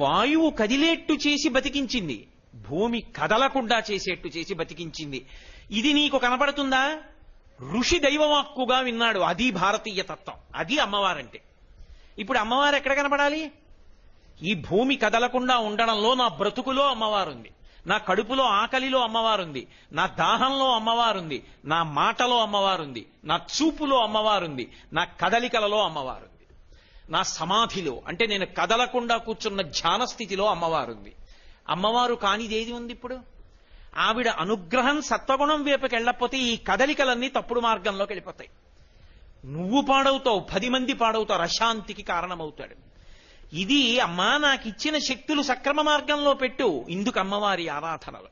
వాయువు కదిలేట్టు చేసి బతికించింది. భూమి కదలకుండా చేసేట్టు చేసి బతికించింది. ఇది నీకు కనపడుతుందా? ఋషి దైవవాక్కుగా విన్నాడు అది భారతీయ తత్వం. అది అమ్మవారంటే. ఇప్పుడు అమ్మవారు ఎక్కడ కనపడాలి? ఈ భూమి కదలకుండా ఉండడంలో నా బ్రతుకులో అమ్మవారుంది. నా కడుపులో ఆకలిలో అమ్మవారుంది. నా దాహంలో అమ్మవారుంది. నా మాటలో అమ్మవారుంది. నా చూపులో అమ్మవారుంది. నా కదలికలలో అమ్మవారు. నా సమాధిలో అంటే నేను కదలకుండా కూర్చున్న ధ్యాన స్థితిలో అమ్మవారుంది. అమ్మవారు కానిదేది ఉంది ఇప్పుడు? ఆవిడ అనుగ్రహం సత్వగుణం వైపుకి వెళ్ళకపోతే ఈ కదలికలన్నీ తప్పుడు మార్గంలోకి వెళ్ళిపోతాయి. నువ్వు పాడవుతావు పది మంది పాడవుతారు అశాంతికి కారణమవుతాడు. ఇది అమ్మా నాకు ఇచ్చిన శక్తులు సక్రమ మార్గంలో పెట్టు ఇందుకు అమ్మవారి ఆరాధనలు.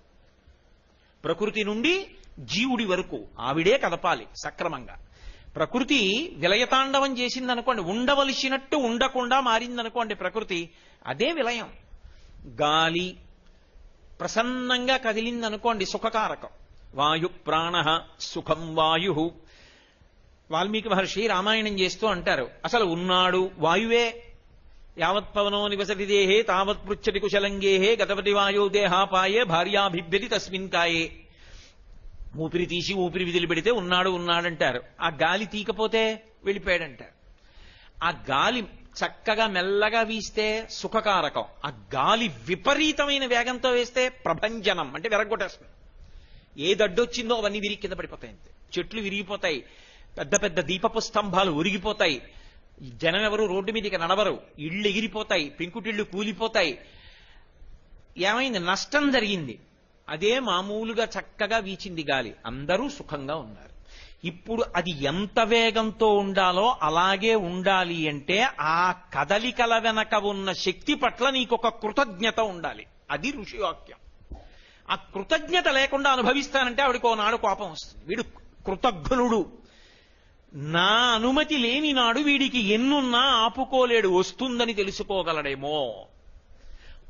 ప్రకృతి నుండి జీవుడి వరకు ఆవిడే కదపాలి సక్రమంగా. ప్రకృతి విలయతాండవం చేసిందనుకోండి ఉండవలసినట్టు ఉండకుండా మారిందనుకోండి ప్రకృతి అదే విలయం. గాలి ప్రసన్నంగా కదిలిందనుకోండి సుఖకారకం. వాయు ప్రాణ సుఖం వాయు. వాల్మీకి మహర్షి రామాయణం చేస్తూ అంటారు అసలు ఉన్నాడు వాయువే. యావత్ పవనో నివసతి దేహే తావత్ పృచ్చటి కుశలంగేహే గతపతి వాయో దేహాపాయే భార్యాభిభ్యతి తస్మిన్ కాయే. ఊపిరి తీసి ఊపిరి విధులు పెడితే ఉన్నాడు ఉన్నాడంటారు. ఆ గాలి తీకపోతే వెళ్ళిపోయాడంటారు. ఆ గాలి చక్కగా మెల్లగా వీస్తే సుఖకారకం. ఆ గాలి విపరీతమైన వేగంతో వేస్తే ప్రభంజనం అంటే విరగొట్టేస్తుంది ఏ దడ్డొచ్చిందో అవన్నీ విరిగి కింద పడిపోతాయి చెట్లు విరిగిపోతాయి పెద్ద పెద్ద దీపపు స్తంభాలు ఉరిగిపోతాయి జనం ఎవరు రోడ్డు మీదకి నడవరు. ఇళ్ళు ఎగిరిపోతాయి పెంకుటిళ్ళు కూలిపోతాయి. ఏమైంది? నష్టం జరిగింది. అదే మామూలుగా చక్కగా వీచింది గాలి. అందరూ సుఖంగా ఉన్నారు. ఇప్పుడు అది ఎంత వేగంతో ఉండాలో అలాగే ఉండాలి అంటే ఆ కదలికల వెనక ఉన్న శక్తి పట్ల నీకొక కృతజ్ఞత ఉండాలి. అది ఋషివాక్యం. ఆ కృతజ్ఞత లేకుండా అనుభవిస్తానంటే ఆవిడకు నాడు కోపం వస్తుంది. వీడు కృతజ్ఞుడు నా అనుమతి లేని నాడు వీడికి ఎన్నున్నా ఆపుకోలేడు. వస్తుందని తెలుసుకోగలడేమో.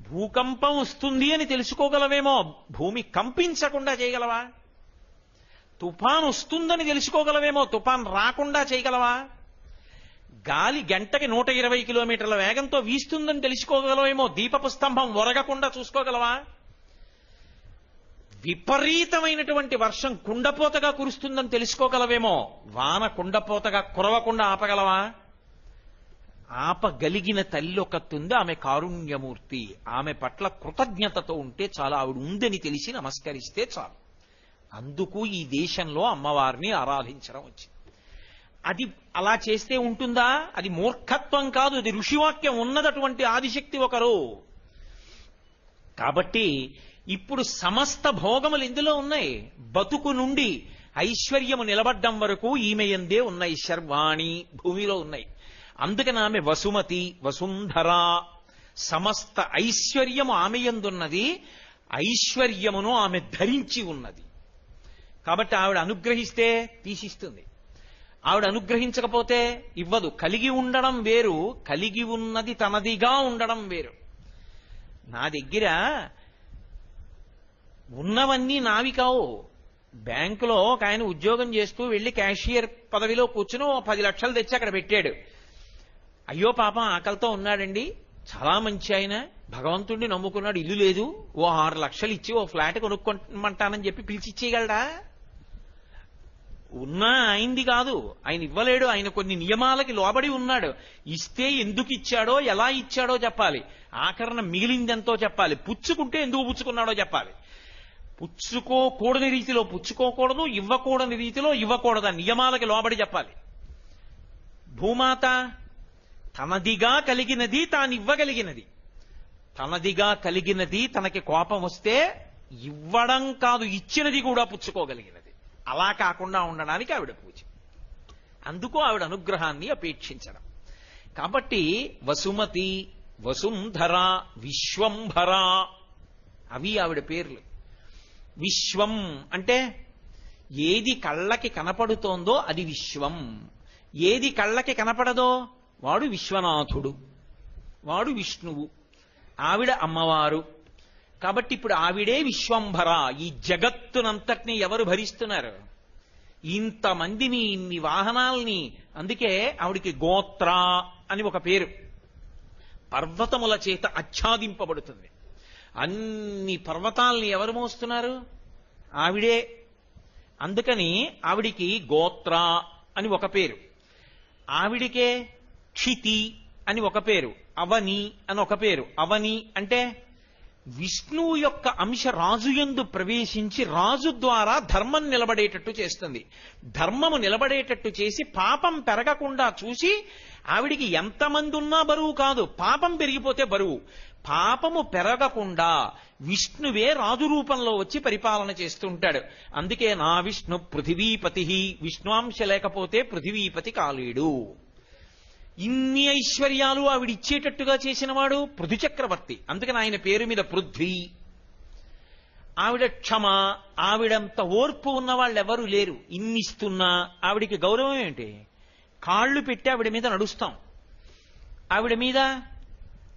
భూకంపం వస్తుంది అని తెలుసుకోగలవేమో భూమి కంపించకుండా చేయగలవా? తుఫాన్ వస్తుందని తెలుసుకోగలవేమో తుఫాన్ రాకుండా చేయగలవా? గాలి గంటకి నూట ఇరవై కిలోమీటర్ల వేగంతో వీస్తుందని తెలుసుకోగలవేమో దీపపు స్తంభం ఒరగకుండా చూసుకోగలవా? విపరీతమైనటువంటి వర్షం కుండపోతగా కురుస్తుందని తెలుసుకోగలవేమో వాన కుండపోతగా కురవకుండా ఆపగలవా? ఆపగలిగిన తల్లి ఒకతుంది ఆమె కారుణ్యమూర్తి. ఆమె పట్ల కృతజ్ఞతతో ఉంటే చాలా ఆవిడ ఉందని తెలిసి నమస్కరిస్తే చాలు. అందుకు ఈ దేశంలో అమ్మవారిని ఆరాధించడం వచ్చింది. అది అలా చేస్తే ఉంటుందా? అది మూర్ఖత్వం కాదు అది ఋషివాక్యం ఉన్నదటువంటి ఆదిశక్తి ఒకరు. కాబట్టి ఇప్పుడు సమస్త భోగములు ఇందులో ఉన్నాయి. బతుకు నుండి ఐశ్వర్యము నిలబడ్డం వరకు ఈమె ఎందే ఉన్నాయి శర్వాణి భూమిలో ఉన్నాయి. అందుకని ఆమె వసుమతి వసుంధర సమస్త ఐశ్వర్యము ఆమె ఎందున్నది? ఐశ్వర్యమును ఆమె ధరించి ఉన్నది. కాబట్టి ఆవిడ అనుగ్రహిస్తే తీసిస్తుంది. ఆవిడ అనుగ్రహించకపోతే ఇవ్వదు. కలిగి ఉండడం వేరు కలిగి ఉన్నది తనదిగా ఉండడం వేరు. నా దగ్గర ఉన్నవన్నీ నావి కావు. బ్యాంకులో ఒక ఆయన ఉద్యోగం చేస్తూ వెళ్ళి క్యాషియర్ పదవిలో కూర్చుని ఓ పది లక్షలు తెచ్చి అక్కడ పెట్టాడు. అయ్యో పాపం ఆకలితో ఉన్నాడండి. చాలా మంచి ఆయన. భగవంతుడిని నమ్ముకున్నాడు. ఇల్లు లేదు. ఓ ఆరు లక్షలు ఇచ్చి ఓ ఫ్లాట్ కొనుక్కోమంటానని చెప్పి పిలిచి ఇచ్చేయగలడా ఉన్నా అయింది కాదు. ఆయన ఇవ్వలేడు. ఆయన కొన్ని నియమాలకి లోబడి ఉన్నాడు. ఇస్తే ఎందుకు ఇచ్చాడో ఎలా ఇచ్చాడో చెప్పాలి. ఆకరణ మిగిలిందెంతో చెప్పాలి. పుచ్చుకుంటే ఎందుకు పుచ్చుకున్నాడో చెప్పాలి. పుచ్చుకోకూడని రీతిలో పుచ్చుకోకూడదు ఇవ్వకూడని రీతిలో ఇవ్వకూడదు నియమాలకి లోబడి చెప్పాలి. భూమాత తనదిగా కలిగినది తానివ్వగలిగినది. తనదిగా కలిగినది తనకి కోపం వస్తే ఇవ్వడం కాదు ఇచ్చినది కూడా పుచ్చుకోగలిగినది. అలా కాకుండా ఉండడానికి ఆవిడ పూజ. అందుకు ఆవిడ అనుగ్రహాన్ని అపేక్షించడం. కాబట్టి వసుమతి వసుంధర విశ్వంభర అవి ఆవిడ పేర్లు. విశ్వం అంటే ఏది కళ్ళకి కనపడుతోందో అది విశ్వం. ఏది కళ్ళకి కనపడదో వాడు విశ్వనాథుడు వాడు విష్ణువు ఆవిడ అమ్మవారు. కాబట్టి ఇప్పుడు ఆవిడే విశ్వంభర ఈ జగత్తునంతటిని ఎవరు భరిస్తున్నారు? ఇంతమందిని ఇన్ని వాహనాల్ని అందుకే ఆవిడికి గోత్ర అని ఒక పేరు. పర్వతముల చేత ఆచ్ఛాదింపబడుతుంది. అన్ని పర్వతాల్ని ఎవరు మోస్తున్నారు? ఆవిడే. అందుకని ఆవిడికి గోత్ర అని ఒక పేరు. ఆవిడికే క్షితి అని ఒక పేరు అవని అని ఒక పేరు. అవని అంటే విష్ణువు యొక్క అంశ రాజు యందు ప్రవేశించి రాజు ద్వారా ధర్మం నిలబడేటట్టు చేస్తుంది. ధర్మము నిలబడేటట్టు చేసి పాపం పెరగకుండా చూసి ఆవిడికి ఎంతమంది ఉన్నా బరువు కాదు. పాపం పెరిగిపోతే బరువు. పాపము పెరగకుండా విష్ణువే రాజు రూపంలో వచ్చి పరిపాలన చేస్తుంటాడు అందుకే నా విష్ణు పృథివీపతి విష్ణువాంశ లేకపోతే పృథివీపతి కాలేడు. ఇన్ని ఐశ్వర్యాలు ఆవిడ ఇచ్చేటట్టుగా చేసినవాడు పృథు చక్రవర్తి అందుకని ఆయన పేరు మీద పృథ్వీ. ఆవిడ క్షమ ఆవిడంత ఓర్పు ఉన్న వాళ్ళు ఎవరు లేరు. ఇన్నిస్తున్నా ఆవిడికి గౌరవం ఏంటి? కాళ్ళు పెట్టి ఆవిడ మీద నడుస్తాం. ఆవిడ మీద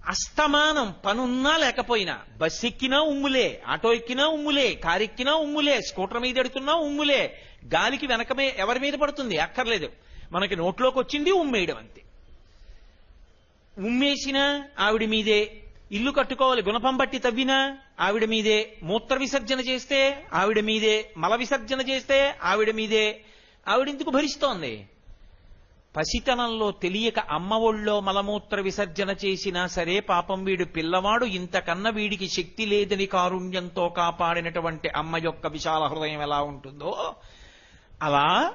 అస్తమానం పనున్నా లేకపోయినా బస్ ఎక్కినా ఉమ్ములే ఆటో ఎక్కినా ఉమ్ములే కారు ఎక్కినా ఉమ్ములే స్కూటర్ మీద ఎడుతున్నా ఉమ్ములే గాలికి వెనకమే ఎవరి మీద పడుతుంది? అక్కర్లేదు. మనకి నోట్లోకి వచ్చింది ఉమ్మేయడం అంతే. ఉమ్మేసినా ఆవిడ మీదే ఇల్లు కట్టుకోవాలి గుణపం బట్టి తవ్వినా ఆవిడ మీదే మూత్ర విసర్జన చేస్తే ఆవిడ మీదే మల విసర్జన చేస్తే ఆవిడ మీదే. ఆవిడెందుకు భరిస్తోంది? పసితనంలో తెలియక అమ్మ ఒళ్ళో మలమూత్ర విసర్జన చేసినా సరే పాపం వీడు పిల్లవాడు ఇంతకన్నా వీడికి శక్తి లేదని కారుణ్యంతో కాపాడినటువంటి అమ్మ యొక్క విశాల హృదయం ఎలా ఉంటుందో. అలా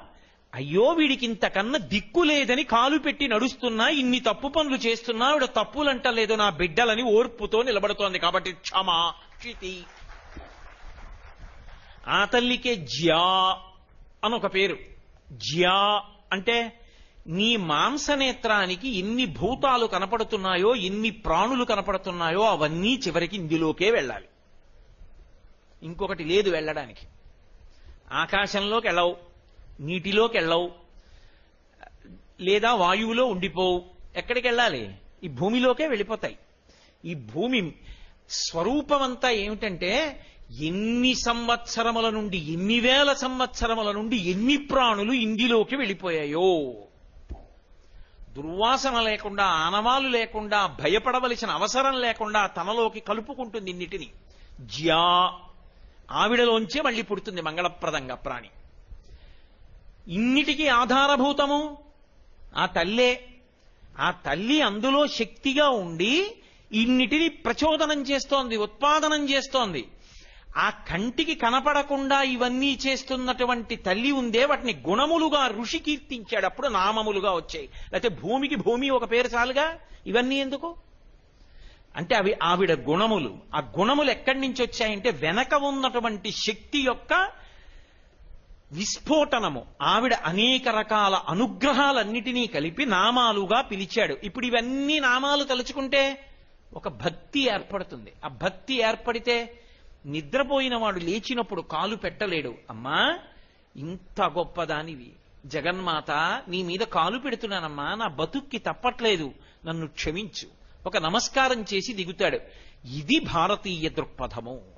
అయ్యో వీడికి ఇంతకన్నా దిక్కు లేదని కాలు పెట్టి నడుస్తున్నా ఇన్ని తప్పు పనులు చేస్తున్నా ఆవిడ తప్పులంటలేదు నా బిడ్డలని ఓర్పుతో నిలబడుతోంది కాబట్టి క్షమా క్షితి. ఆ తల్లికే జ్యా అని ఒక పేరు. జ్యా అంటే నీ మాంసనేత్రానికి ఎన్ని భూతాలు కనపడుతున్నాయో ఎన్ని ప్రాణులు కనపడుతున్నాయో అవన్నీ చివరికి ఇందులోకే వెళ్ళాలి. ఇంకొకటి లేదు వెళ్ళడానికి. ఆకాశంలోకి వెళ్ళవు. నీటిలోకి వెళ్ళవు లేదా వాయువులో ఉండిపోవు. ఎక్కడికి వెళ్ళాలి ఈ భూమిలోకే వెళ్ళిపోతాయి. ఈ భూమి స్వరూపమంతా ఏమిటంటే ఎన్ని సంవత్సరముల నుండి ఎన్ని వేల సంవత్సరముల నుండి ఎన్ని ప్రాణులు ఇండిలోకి వెళ్ళిపోయాయో. దుర్వాసన లేకుండా ఆనవాలు లేకుండా భయపడవలసిన అవసరం లేకుండా తనలోకి కలుపుకుంటుంది ఇన్నిటిని జ్యా. ఆవిడలోంచే మళ్ళీ పుడుతుంది మంగళప్రదంగా ప్రాణి. ఇన్నిటికీ ఆధారభూతము? ఆ తల్లే. ఆ తల్లి అందులో శక్తిగా ఉండి ఇన్నిటిని ప్రచోదనం చేస్తోంది ఉత్పాదనం చేస్తోంది. ఆ కంటికి కనపడకుండా ఇవన్నీ చేస్తున్నటువంటి తల్లి ఉందే వాటిని గుణములుగా ఋషి కీర్తించాడు. అప్పుడు నామములుగా వచ్చాయి. లేకపోతే భూమికి భూమి ఒక పేరు చాలుగా? ఇవన్నీ ఎందుకు? అంటే అవి ఆవిడ గుణములు. ఆ గుణములు ఎక్కడి నుంచి వచ్చాయంటే వెనక ఉన్నటువంటి శక్తి యొక్క విస్ఫోటనము. ఆవిడ అనేక రకాల అనుగ్రహాలన్నిటినీ కలిపి నామాలుగా పిలిచాడు. ఇప్పుడు ఇవన్నీ నామాలు తలుచుకుంటే ఒక భక్తి ఏర్పడుతుంది. ఆ భక్తి ఏర్పడితే నిద్రపోయిన వాడు లేచినప్పుడు కాలు పెట్టలేడు. అమ్మా ఇంత గొప్పదానివి. జగన్మాత నీ మీద కాలు పెడుతున్నానమ్మా నా బతుక్కి తప్పట్లేదు. నన్ను క్షమించు. ఒక నమస్కారం చేసి దిగుతాడు. ఇది భారతీయ దృక్పథము.